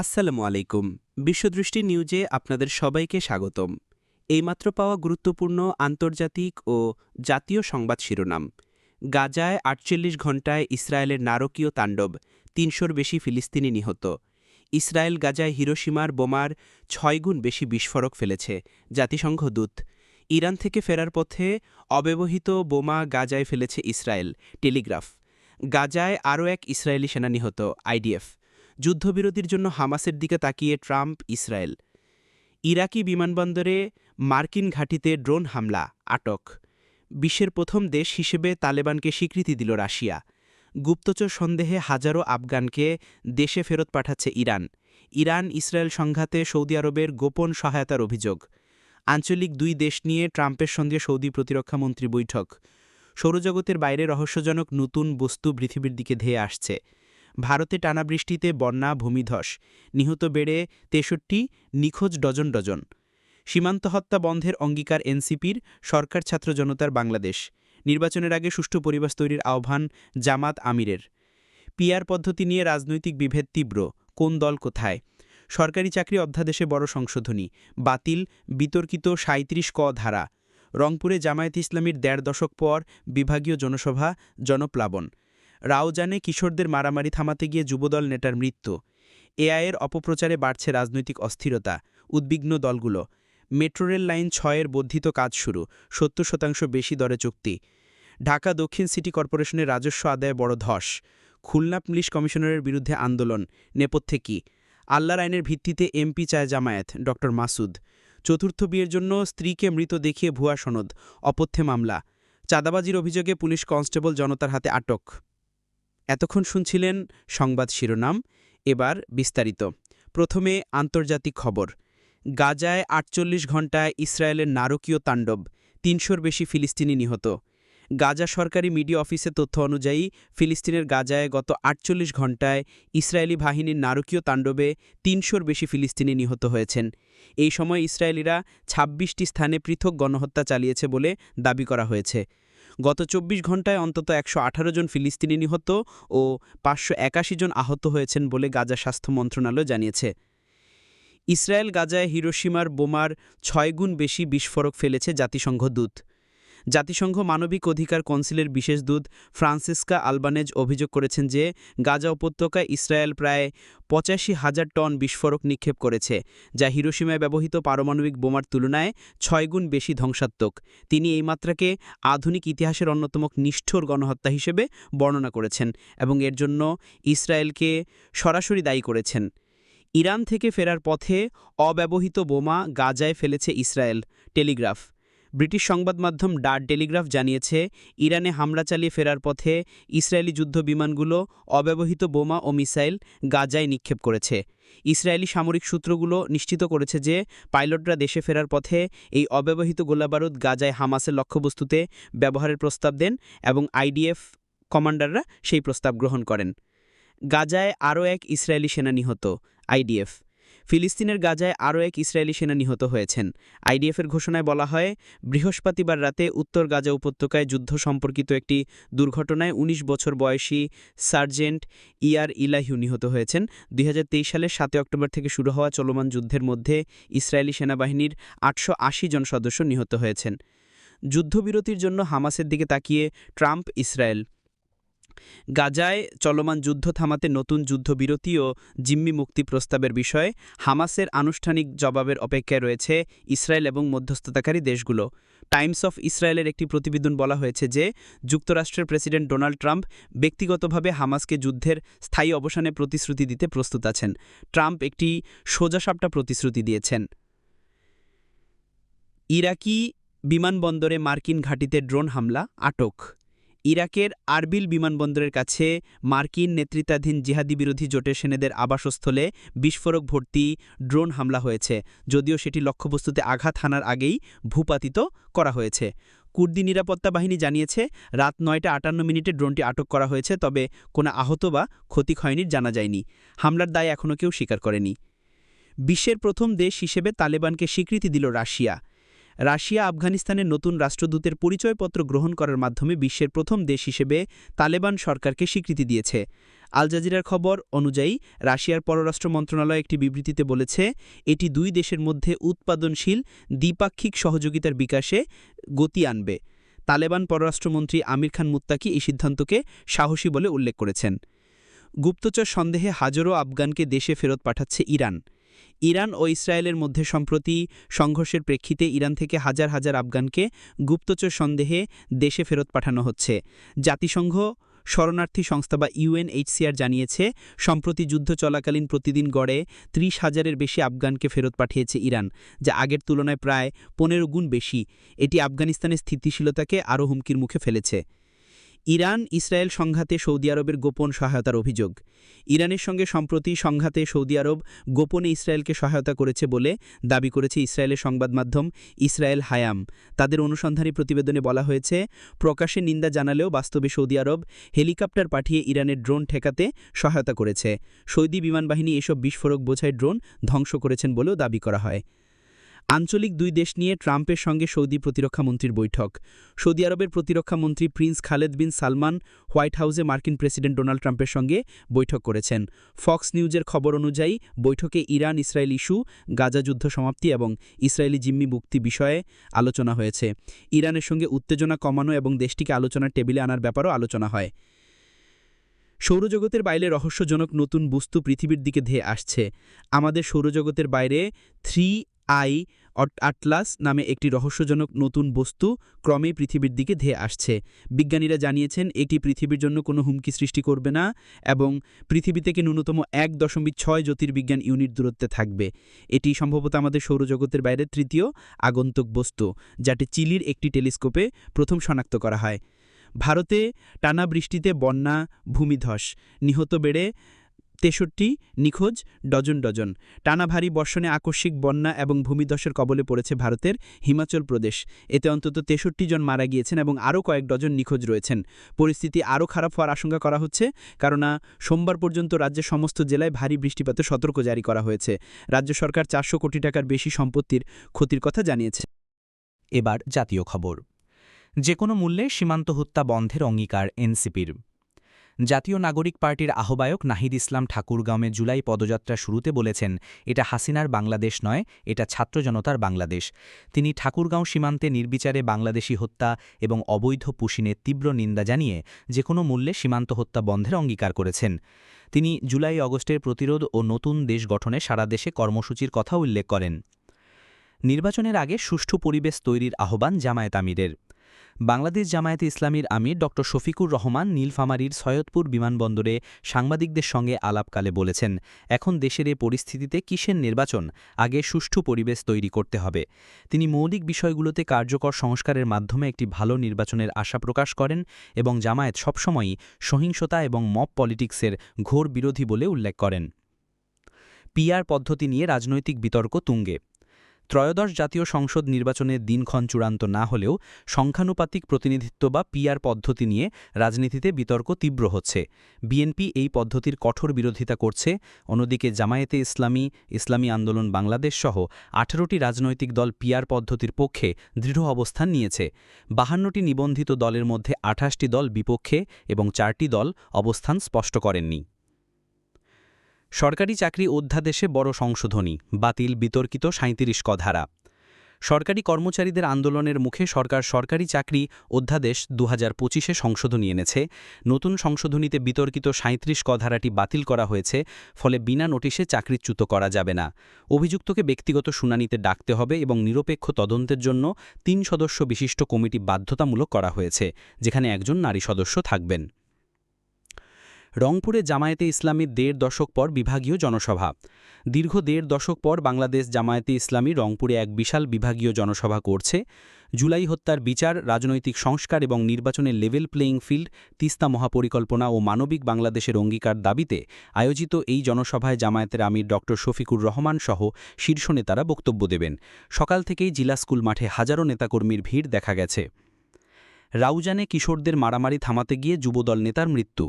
আসসালামু আলাইকুম। বিশ্বদৃষ্টি নিউজে আপনাদের সবাইকে স্বাগতম। এইমাত্র পাওয়া গুরুত্বপূর্ণ আন্তর্জাতিক ও জাতীয় সংবাদ শিরোনাম। গাজায় আটচল্লিশ ঘণ্টায় ইসরায়েলের নারকীয় তাণ্ডব, তিনশোর বেশি ফিলিস্তিনি নিহত। ইসরায়েল গাজায় হিরোসীমার বোমার ছয়গুণ বেশি বিস্ফোরক ফেলেছে, জাতিসংঘ দূত। ইরান থেকে ফেরার পথে অব্যবহৃত বোমা গাজায় ফেলেছে ইসরায়েল, টেলিগ্রাফ। গাজায় আরও এক ইসরায়েলি সেনা নিহত, আইডিএফ। যুদ্ধবিরতির জন্য হামাসের দিকে তাকিয়ে ট্রাম্প, ইসরায়েল। ইরাকি বিমানবন্দরে মার্কিন ঘাঁটিতে ড্রোন হামলা, আটক। বিশ্বের প্রথম দেশ হিসেবে তালেবানকে স্বীকৃতি দিল রাশিয়া। গুপ্তচর সন্দেহে হাজারো আফগানকে দেশে ফেরত পাঠাচ্ছে ইরান। ইরান, ইসরায়েল সংঘাতে সৌদি আরবের গোপন সহায়তার অভিযোগ। আঞ্চলিক দুই দেশ নিয়ে ট্রাম্পের সঙ্গে সৌদি প্রতিরক্ষামন্ত্রী বৈঠক। সৌরজগতের বাইরে রহস্যজনক নতুন বস্তু পৃথিবীর দিকে ধেয়ে আসছে। ভারতে টানা বৃষ্টিতে বন্যা, ভূমিধস, নিহত বেড়ে তেষট্টি, নিখোঁজ ডজন ডজন। সীমান্ত হত্যা বন্ধের অঙ্গীকার এনসিপির, সরকার ছাত্র জনতার বাংলাদেশ। নির্বাচনের আগে সুষ্ঠু পরিবেশ তৈরির আহ্বান জামাত আমিরের। পিয়ার পদ্ধতি নিয়ে রাজনৈতিক বিভেদ তীব্র, কোন দল কোথায়? সরকারি চাকরি অধ্যাদেশে বড় সংশোধনী, বাতিল, বিতর্কিত সাঁত্রিশ ক ধারা। রংপুরে জামায়াত ইসলামীর দেড় দশক পর বিভাগীয় জনসভা, জনপ্লাবন। রাউজানে কিশোরদের মারামারি থামাতে গিয়ে যুবদল নেতার মৃত্যু। এআইয়ের অপপ্রচারে বাড়ছে রাজনৈতিক অস্থিরতা, উদ্বিগ্ন দলগুলো। মেট্রো রেল লাইন ছয়ের বর্ধিত কাজ শুরু, সত্তর শতাংশ বেশি দরে চুক্তি। ঢাকা দক্ষিণ সিটি কর্পোরেশনের রাজস্ব আদায়ে বড় ধস। খুলনা পুলিশ কমিশনারের বিরুদ্ধে আন্দোলন, নেপথ্যে কি? আল্লাহর আইনের ভিত্তিতে এমপি চায় জামায়াত, ড. মাসুদ। চতুর্থ বিয়ের জন্য স্ত্রীকে মৃত দেখিয়ে ভুয়া সনদ, অপথ্যে মামলা। চাঁদাবাজির অভিযোগে পুলিশ কনস্টেবল জনতার হাতে আটক। এতক্ষণ শুনছিলেন সংবাদ শিরোনাম, এবার বিস্তারিত। প্রথমে আন্তর্জাতিক খবর। গাজায় আটচল্লিশ ঘণ্টায় ইসরায়েলের নারকীয় তাণ্ডব, তিনশোর বেশি ফিলিস্তিনি নিহত। গাজা সরকারি মিডিয়া অফিসে তথ্য অনুযায়ী, ফিলিস্তিনের গাজায় গত আটচল্লিশ ঘণ্টায় ইসরায়েলি বাহিনীর নারকীয় তাণ্ডবে তিনশোর বেশি ফিলিস্তিনি নিহত হয়েছেন। এই সময় ইসরায়েলিরা ২৬টি স্থানে পৃথক গণহত্যা চালিয়েছে বলে দাবি করা হয়েছে। গত চব্বিশ ঘণ্টায় অন্তত একশ আঠারো জন ফিলিস্তিনি নিহত ও পাঁচশো একাশি জন আহত হয়েছেন বলে গাজা স্বাস্থ্য মন্ত্রণালয় জানিয়েছে। ইসরায়েল গাজায় হিরোসীমার বোমার ছয় গুণ বেশি বিস্ফোরক ফেলেছে জাতিসংঘ দূত। জাতিসংঘ মানবিক অধিকার কৌন্সিলের বিশেষ দূত ফ্রান্সিসকা আলবানেজ অভিযোগ করেছেন যে গাজা উপত্যকায় ইসরায়েল প্রায় পঁচাশি হাজার টন বিস্ফোরক নিক্ষেপ করেছে, যা হিরোসীমায় ব্যবহৃত পারমাণবিক বোমার তুলনায় ছয়গুণ বেশি ধ্বংসাত্মক। তিনি এই মাত্রাকে আধুনিক ইতিহাসের অন্যতম নিষ্ঠুর গণহত্যা হিসেবে বর্ণনা করেছেন এবং এর জন্য ইসরায়েলকে সরাসরি দায়ী করেছেন। ইরান থেকে ফেরার পথে অব্যবহৃত বোমা গাজায় ফেলেছে ইসরায়েল, টেলিগ্রাফ। ব্রিটিশ সংবাদ মাধ্যম ডার টেলিগ্রাফ জানিয়েছে, ইরানে হামলা চালিয়ে ফেরার পথে ইসরায়েলি যুদ্ধ বিমানগুলো অব্যবহৃত বোমা ও মিসাইল গাজায় নিক্ষেপ করেছে। ইসরায়েলি সামরিক সূত্রগুলো নিশ্চিত করেছে যে, পাইলটরা দেশে ফেরার পথে এই অব্যবহৃত গোলাবারুদ গাজায় হামাসের লক্ষ্যবস্তুতে ব্যবহারের প্রস্তাব দেন এবং আইডিএফ কমান্ডাররা সেই প্রস্তাব গ্রহণ করেন। গাজায় আরও এক ইসরায়েলি সেনা নিহত, আইডিএফ। ফিলিস্তিনের গাজায় আরও এক ইসরায়েলি সেনা নিহত হয়েছেন। আইডিএফের ঘোষণায় বলা হয়, বৃহস্পতিবার রাতে উত্তর গাজা উপত্যকায় যুদ্ধ সম্পর্কিত একটি দুর্ঘটনায় ১৯ বছর বয়সী সার্জেন্ট ইয়ার ইলাহিউ নিহত হয়েছেন। দুই হাজার তেইশ সালের সাতই অক্টোবর থেকে শুরু হওয়া চলমান যুদ্ধের মধ্যে ইসরায়েলি সেনাবাহিনীর আটশো আশি জন সদস্য নিহত হয়েছেন। যুদ্ধবিরতির জন্য হামাসের দিকে তাকিয়ে ট্রাম্প, ইসরায়েল। গাজায় চলমান যুদ্ধ থামাতে নতুন যুদ্ধবিরতি ও জিম্মি মুক্তি প্রস্তাবের বিষয়ে হামাসের আনুষ্ঠানিক জবাবের অপেক্ষায় রয়েছে ইসরায়েল এবং মধ্যস্থতাকারী দেশগুলো। টাইমস অফ ইসরায়েলের একটি প্রতিবেদন বলা হয়েছে যে, যুক্তরাষ্ট্রের প্রেসিডেন্ট ডোনাল্ড ট্রাম্প ব্যক্তিগতভাবে হামাসকে যুদ্ধের স্থায়ী অবসানে প্রতিশ্রুতি দিতে প্রস্তুত আছেন। ট্রাম্প একটি সোজাসাপটা প্রতিশ্রুতি দিয়েছেন। ইরাকি বিমানবন্দরে মার্কিন ঘাঁটিতে ড্রোন হামলা, আটক। ইরাকের আরবিল বিমানবন্দরের কাছে মার্কিন নেতৃত্বাধীন জিহাদি বিরোধী জোটের সেনেদের আবাসস্থলে বিস্ফোরক ভর্তি ড্রোন হামলা হয়েছে, যদিও সেটি লক্ষ্যবস্তুতে আঘাত হানার আগেই ভূপাতিত করা হয়েছে। কুর্দি নিরাপত্তা বাহিনী জানিয়েছে, রাত নয়টা আটান্ন মিনিটে ড্রোনটি আটক করা হয়েছে, তবে কোনো আহত বা ক্ষতি হয়নি জানা যায়নি। হামলার দায় এখনও কেউ স্বীকার করেনি। বিশ্বের প্রথম দেশ হিসেবে তালেবানকে স্বীকৃতি দিল রাশিয়া। রাশিয়া আফগানিস্তানের নতুন রাষ্ট্রদূতের পরিচয়পত্র গ্রহণ করার মাধ্যমে বিশ্বের প্রথম দেশ হিসেবে তালেবান সরকারকে স্বীকৃতি দিয়েছে। আল জাজিরার খবর অনুযায়ী, রাশিয়ার পররাষ্ট্র মন্ত্রণালয় একটি বিবৃতিতে বলেছে, এটি দুই দেশের মধ্যে উৎপাদনশীল দ্বিপাক্ষিক সহযোগিতার বিকাশে গতি আনবে। তালেবান পররাষ্ট্রমন্ত্রী আমির খান মুত্তাকি এই সিদ্ধান্তকে সাহসী বলে উল্লেখ করেছেন। গুপ্তচর সন্দেহে হাজারো আফগানকে দেশে ফেরত পাঠাচ্ছে ইরান। ইরান ও ইসরায়েলের মধ্যে সম্প্রতি সংঘর্ষের প্রেক্ষিতে ইরান থেকে হাজার হাজার আফগানকে গুপ্তচর সন্দেহে দেশে ফেরত পাঠানো হচ্ছে। জাতিসংঘ শরণার্থী সংস্থা বা ইউএনএইচসিআর জানিয়েছে, সম্প্রতি যুদ্ধ চলাকালীন প্রতিদিন গড়ে ত্রিশ হাজারের বেশি আফগানকে ফেরত পাঠিয়েছে ইরান, যা আগের তুলনায় প্রায় পনেরো গুণ বেশি। এটি আফগানিস্তানের স্থিতিশীলতাকে আরও হুমকির মুখে ফেলেছে। ইরান ইসরায়েল সংঘাতে সৌদি আরবের গোপন সহায়তার অভিযোগ। ইরানের সঙ্গে সম্প্রতি সংঘাতে সৌদি আরব গোপনে ইসরায়েলকে সহায়তা করেছে বলে দাবি করেছে ইসরায়েলের সংবাদ মাধ্যম ইসরায়েল হায়াম। তাদের অনুসন্ধানী প্রতিবেদনে বলা হয়েছে, প্রকাশ্যে নিন্দা জানালেও বাস্তবে সৌদি আরব হেলিকপ্টার পাঠিয়ে ইরানের ড্রোন ঠেকাতে সহায়তা করেছে। সৌদি বিমানবাহিনী এসব বিস্ফোরক বোঝাই ড্রোন ধ্বংস করেছেন বলেও দাবি করা হয়। আঞ্চলিক দুই দেশ নিয়ে ট্রাম্পের সঙ্গে সৌদি প্রতিরক্ষামন্ত্রীর বৈঠক। সৌদি আরবের প্রতিরক্ষামন্ত্রী prince Khalid bin Salman White হাউসে মার্কিন প্রেসিডেন্ট ডোনাল্ড ট্রাম্পের সঙ্গে বৈঠক করেছেন। ফক্স নিউজের খবর অনুযায়ী, বৈঠকে ইরান ইসরায়েল ইস্যু, গাজা যুদ্ধ সমাপ্তি এবং ইসরায়েলি জিম্মি মুক্তি বিষয়ে আলোচনা হয়েছে। ইরানের সঙ্গে উত্তেজনা কমানো এবং দেশটিকে আলোচনার টেবিলে আনার ব্যাপারও আলোচনা হয়। সৌরজগতের বাইরে রহস্যজনক নতুন বস্তু পৃথিবীর দিকে ধেয়ে আসছে। আমাদের সৌরজগতের বাইরে থ্রি আই আটলাস নামে একটি রহস্যজনক নতুন বস্তু ক্রমেই পৃথিবীর দিকে ধেয়ে আসছে। বিজ্ঞানীরা জানিয়েছেন, এটি পৃথিবীর জন্য কোনো হুমকি সৃষ্টি করবে না এবং পৃথিবী থেকে ন্যূনতম এক দশমিক ছয় জ্যোতির্বিজ্ঞান ইউনিট দূরত্বে থাকবে। এটি সম্ভবত আমাদের সৌরজগতের বাইরে তৃতীয় আগন্তুক বস্তু যাটি চিলির একটি টেলিস্কোপে প্রথম শনাক্ত করা হয়। ভারতে টানা বৃষ্টিতে বন্যা, ভূমিধস নিহত বেড়ে তেষট্টি, নিখোঁজ, ডজন ডজন। টানা ভারী বর্ষণে আকস্মিক বন্যা এবং ভূমিধসের কবলে পড়েছে ভারতের হিমাচল প্রদেশ। এতে অন্তত তেষট্টি জন মারা গিয়েছেন এবং আরও কয়েক ডজন নিখোঁজ রয়েছেন। পরিস্থিতি আরও খারাপ হওয়ার আশঙ্কা করা হচ্ছে কারণ সোমবার পর্যন্ত রাজ্যের সমস্ত জেলায় ভারী বৃষ্টিপাতের সতর্ক জারি করা হয়েছে। রাজ্য সরকার চারশো কোটি টাকার বেশি সম্পত্তির ক্ষতির কথা জানিয়েছে। এবার জাতীয় খবর। যে কোনো মূল্যে সীমান্ত হত্যা বন্ধের অঙ্গীকার এনসিপির। জাতীয় নাগরিক পার্টির আহ্বায়ক নাহিদ ইসলাম ঠাকুরগাঁওমে জুলাই পদযাত্রা শুরুতে বলেছেন, এটা হাসিনার বাংলাদেশ নয়, এটা ছাত্র জনতার বাংলাদেশ। তিনি ঠাকুরগাঁও সীমান্তে নির্বিচারে বাংলাদেশি হত্যা এবং অবৈধ পুশিনের তীব্র নিন্দা জানিয়ে যে কোনো মূল্যে সীমান্ত হত্যা বন্ধের অঙ্গীকার করেছেন। তিনি জুলাই অগস্টের প্রতিরোধ ও নতুন দেশ গঠনে সারা দেশে কর্মসূচির কথা উল্লেখ করেন। নির্বাচনের আগে সুষ্ঠু পরিবেশ তৈরির আহ্বান জামায়াত আমিরের। বাংলাদেশ জামায়াতে ইসলামীর আমির ড শফিকুর রহমান নীলফামারীর সৈয়দপুর বিমানবন্দরে সাংবাদিকদের সঙ্গে আলাপকালে বলেছেন, এখন দেশের এ পরিস্থিতিতে কিসের নির্বাচন? আগে সুষ্ঠু পরিবেশ তৈরি করতে হবে। তিনি মৌলিক বিষয়গুলোতে কার্যকর সংস্কারের মাধ্যমে একটি ভালো নির্বাচনের আশা প্রকাশ করেন এবং জামায়াত সবসময়ই সহিংসতা এবং মব পলিটিক্সের ঘোর বিরোধী বলে উল্লেখ করেন। পিআর পদ্ধতি নিয়ে রাজনৈতিক বিতর্ক তুঙ্গে। ত্রয়োদশ জাতীয় সংসদ নির্বাচনের দিনক্ষণ চূড়ান্ত না হলেও সংখ্যানুপাতিক প্রতিনিধিত্ব বা পিআর পদ্ধতি নিয়ে রাজনীতিতে বিতর্ক তীব্র হচ্ছে। বিএনপি এই পদ্ধতির কঠোর বিরোধিতা করছে। অন্যদিকে জামায়াতে ইসলামী ইসলামী আন্দোলন বাংলাদেশ সহ আঠারোটি রাজনৈতিক দল পিআর পদ্ধতির পক্ষে দৃঢ় অবস্থান নিয়েছে। বাহান্নটি নিবন্ধিত দলের মধ্যে আঠাশটি দল বিপক্ষে এবং চারটি দল অবস্থান স্পষ্ট করেননি। সরকারি চাকরি অধ্যাদেশে বড় সংশোধনী, বাতিল বিতর্কিত সাঁত্রিশ কধারা সরকারি কর্মচারীদের আন্দোলনের মুখে সরকার সরকারি চাকরি অধ্যাদেশ দু হাজার পঁচিশে সংশোধনী এনেছে। নতুন সংশোধনীতে বিতর্কিত সাঁত্রিশ কধারাটি বাতিল করা হয়েছে, ফলে বিনা নোটিশে চাকরিচ্যুত করা যাবে না। অভিযুক্তকে ব্যক্তিগত শুনানিতে ডাকতে হবে এবং নিরপেক্ষ তদন্তের জন্য তিন সদস্য বিশিষ্ট কমিটি বাধ্যতামূলক করা হয়েছে, যেখানে একজন নারী সদস্য থাকবেন। রংপুরে জামায়াতে ইসলামীর দেড় দশক পর বিভাগীয় জনসভা। দীর্ঘ দেড় দশক পর বাংলাদেশ জামায়াতে ইসলামী রংপুরে এক বিশাল বিভাগীয় জনসভা করছে। জুলাই হত্যার বিচার, রাজনৈতিক সংস্কার এবং নির্বাচনের লেভেল প্লেয়িং ফিল্ড তিস্তা মহাপরিকল্পনা ও মানবিক বাংলাদেশের অঙ্গীকার দাবিতে আয়োজিত এই জনসভায় জামায়াতের আমির ড শফিকুর রহমান সহ শীর্ষ নেতারা বক্তব্য দেবেন। সকাল থেকেই জিলা স্কুল মাঠে হাজারো নেতাকর্মীর ভিড় দেখা গেছে। রাউজানে কিশোরদের মারামারি থামাতে গিয়ে যুবদল নেতার মৃত্যু।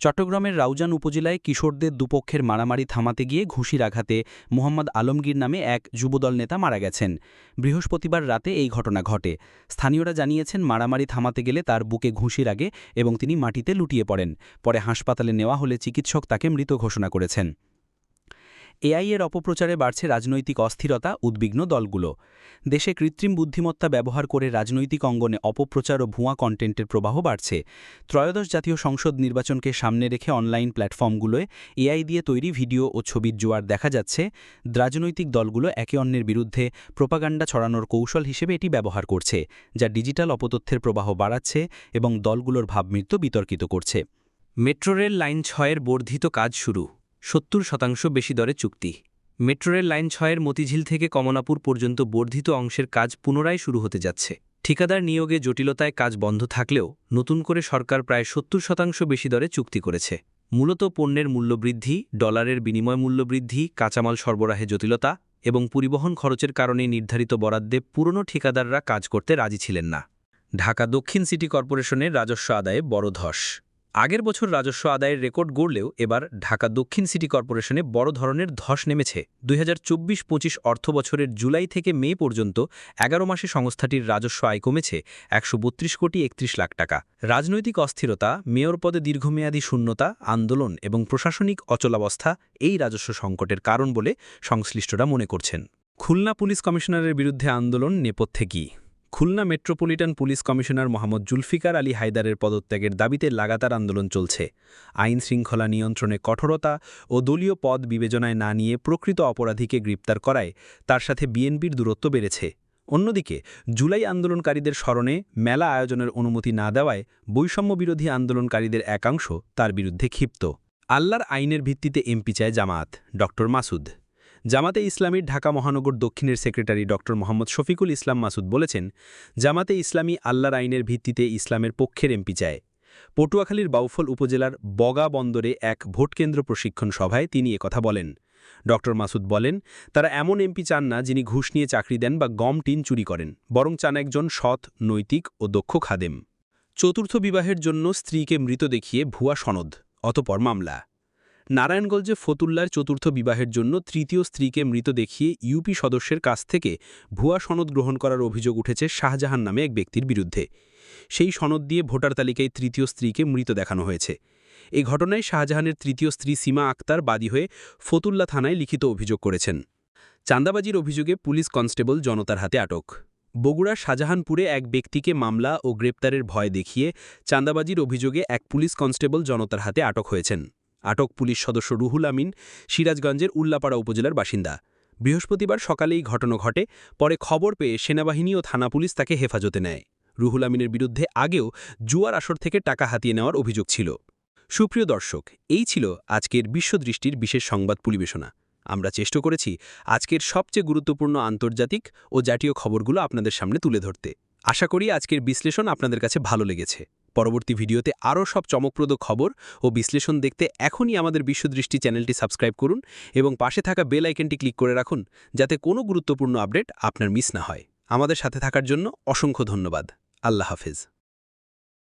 চট্টগ্রামের রাউজান উপজেলায় কিশোরদের দুপক্ষের মারামারি থামাতে গিয়ে ঘুষির আঘাতে মোহাম্মদ আলমগীর নামে এক যুবদল নেতা মারা গেছেন। বৃহস্পতিবার রাতে এই ঘটনা ঘটে। স্থানীয়রা জানিয়েছেন, মারামারি থামাতে গেলে তার বুকে ঘুষির আগে এবং তিনি মাটিতে লুটিয়ে পড়েন। পরে হাসপাতালে নেওয়া হলে চিকিৎসক তাকে মৃত ঘোষণা করেছেন। এআই এর অপপ্রচারে বাড়ছে রাজনৈতিক অস্থিরতা, উদ্বিগ্ন দলগুলো। দেশে কৃত্রিম বুদ্ধিমত্তা ব্যবহার করে রাজনৈতিক অঙ্গনে অপপ্রচার ও ভুয়া কন্টেন্টের প্রবাহ বাড়ছে। ত্রয়োদশ জাতীয় সংসদ নির্বাচনকে সামনে রেখে অনলাইন প্ল্যাটফর্মগুলোয় এআই দিয়ে তৈরি ভিডিও ও ছবির জোয়ার দেখা যাচ্ছে। রাজনৈতিক দলগুলো একে অন্যের বিরুদ্ধে প্রোপাগান্ডা ছড়ানোর কৌশল হিসেবে এটি ব্যবহার করছে, যা ডিজিটাল অপতথ্যের প্রবাহ বাড়াচ্ছে এবং দলগুলোর ভাবমৃত্যু বিতর্কিত করছে। মেট্রো রেল লাইন ছয়ের বর্ধিত কাজ শুরু। সত্তর শতাংশ বেশি দরে চুক্তি। মেট্রো রেল লাইন ছয়ের মতিঝিল থেকে কমলাপুর পর্যন্ত বর্ধিত অংশের কাজ পুনরায় শুরু হতে যাচ্ছে। ঠিকাদার নিয়োগে জটিলতায় কাজ বন্ধ থাকলেও নতুন করে সরকার প্রায় সত্তর শতাংশ বেশি দরে চুক্তি করেছে। মূলত পণ্যের মূল্যবৃদ্ধি, ডলারের বিনিময় মূল্যবৃদ্ধি, কাঁচামাল সরবরাহে জটিলতা এবং পরিবহন খরচের কারণে নির্ধারিত বরাদ্দে পুরনো ঠিকাদাররা কাজ করতে রাজি ছিলেন না। ঢাকা দক্ষিণ সিটি কর্পোরেশনের রাজস্ব আদায়ে বড় ধস। আগের বছর রাজস্ব আদায়ের রেকর্ড গড়লেও এবার ঢাকা দক্ষিণ সিটি কর্পোরেশনে বড় ধরনের ধস নেমেছে। দুই হাজার চব্বিশ পঁচিশ অর্থ বছরের জুলাই থেকে মে পর্যন্ত এগারো মাসে সংস্থাটির রাজস্ব আয় কমেছে একশো বত্রিশ কোটি একত্রিশ লাখ টাকা। রাজনৈতিক অস্থিরতা, মেয়র পদে দীর্ঘমেয়াদী শূন্যতা, আন্দোলন এবং প্রশাসনিক অচলাবস্থা এই রাজস্ব সংকটের কারণ বলে সংশ্লিষ্টরা মনে করছেন। খুলনা পুলিশ কমিশনারের বিরুদ্ধে আন্দোলন নেপথ্যে কী? Khulna metropolitan police commissioner Mohammad Zulfiqar Ali হায়দারের পদত্যাগের দাবিতে লাগাতার আন্দোলন চলছে। আইন শৃঙ্খলা নিয়ন্ত্রণে কঠোরতা ও দলীয় পদ বিবেচনায় না নিয়ে প্রকৃত অপরাধীকে গ্রেপ্তার করায় তার সাথে বিএনপির দূরত্ব বেড়েছে। অন্যদিকে, জুলাই আন্দোলনকারীদের স্মরণে মেলা আয়োজনের অনুমতি না দেওয়ায় বৈষম্য বিরোধী আন্দোলনকারীদের একাংশ তার বিরুদ্ধে ক্ষিপ্ত। আল্লাহর আইনের ভিত্তিতে এমপি চায় জামাত ড মাসুদ। জামাতে ইসলামীর ঢাকা মহানগর দক্ষিণের সেক্রেটারি ড. মোহাম্মদ শফিকুল ইসলাম মাসুদ বলেছেন, জামাতে ইসলামী আল্লাহর আইনের ভিত্তিতে ইসলামের পক্ষের এমপি চায়। পটুয়াখালীর বাউফল উপজেলার বগা বন্দরে এক ভোটকেন্দ্র প্রশিক্ষণ সভায় তিনি কথা বলেন। ড. মাসুদ বলেন, তারা এমন এমপি চান না যিনি ঘুষ নিয়ে চাকরি দেন বা গম টিন চুরি করেন, বরং চান একজন সৎ, নৈতিক ও দক্ষ খাদেম। চতুর্থ বিবাহের জন্য স্ত্রীকে মৃত দেখিয়ে ভুয়া সনদ, অতপর মামলা। নারায়ণগঞ্জে ফতুল্লার চতুর্থ বিবাহের জন্য তৃতীয় স্ত্রীকে মৃত দেখিয়ে ইউপি সদস্যের কাছ থেকে ভুয়া সনদ গ্রহণ করার অভিযোগ উঠেছে শাহজাহান নামে এক ব্যক্তির বিরুদ্ধে। সেই সনদ দিয়ে ভোটার তালিকায় তৃতীয় স্ত্রীকে মৃত দেখানো হয়েছে। এই ঘটনায় শাহজাহানের তৃতীয় স্ত্রী সীমা আক্তার বাদী হয়ে ফতুল্লা থানায় লিখিত অভিযোগ করেছেন। চাঁদাবাজির অভিযোগে পুলিশ কনস্টেবল জনতার হাতে আটক। বগুড়া শাহজাহানপুরে এক ব্যক্তিকে মামলা ও গ্রেপ্তারের ভয় দেখিয়ে চাঁদাবাজির অভিযোগে এক পুলিশ কনস্টেবল জনতার হাতে আটক হয়েছেন। আটক পুলিশ সদস্য রুহুল আমিন সিরাজগঞ্জের উল্লাপাড়া উপজেলার বাসিন্দা। বৃহস্পতিবার সকালেই ঘটনা ঘটে, পরে খবর পেয়ে সেনাবাহিনী ও থানা পুলিশ তাকে হেফাজতে নেয়। রুহুল আমিনের বিরুদ্ধে আগেও জুয়ার আসর থেকে টাকা হাতিয়ে নেওয়ার অভিযোগ ছিল। সুপ্রিয় দর্শক, এই ছিল আজকের বিশ্বদৃষ্টির বিশেষ সংবাদ পরিবেশনা। আমরা চেষ্টা করেছি আজকের সবচেয়ে গুরুত্বপূর্ণ আন্তর্জাতিক ও জাতীয় খবরগুলো আপনাদের সামনে তুলে ধরতে। আশা করি আজকের বিশ্লেষণ আপনাদের কাছে ভালো লেগেছে। পরবর্তী ভিডিওতে আরও সব চমকপ্রদ খবর ও বিশ্লেষণ দেখতে এখনই আমাদের বিশ্বদৃষ্টি চ্যানেলটি সাবস্ক্রাইব করুন এবং পাশে থাকা বেল আইকনটি ক্লিক করে রাখুন যাতে কোনো গুরুত্বপূর্ণ আপডেট আপনার মিস না হয়। আমাদের সাথে থাকার জন্য অসংখ্য ধন্যবাদ। আল্লাহ হাফেজ।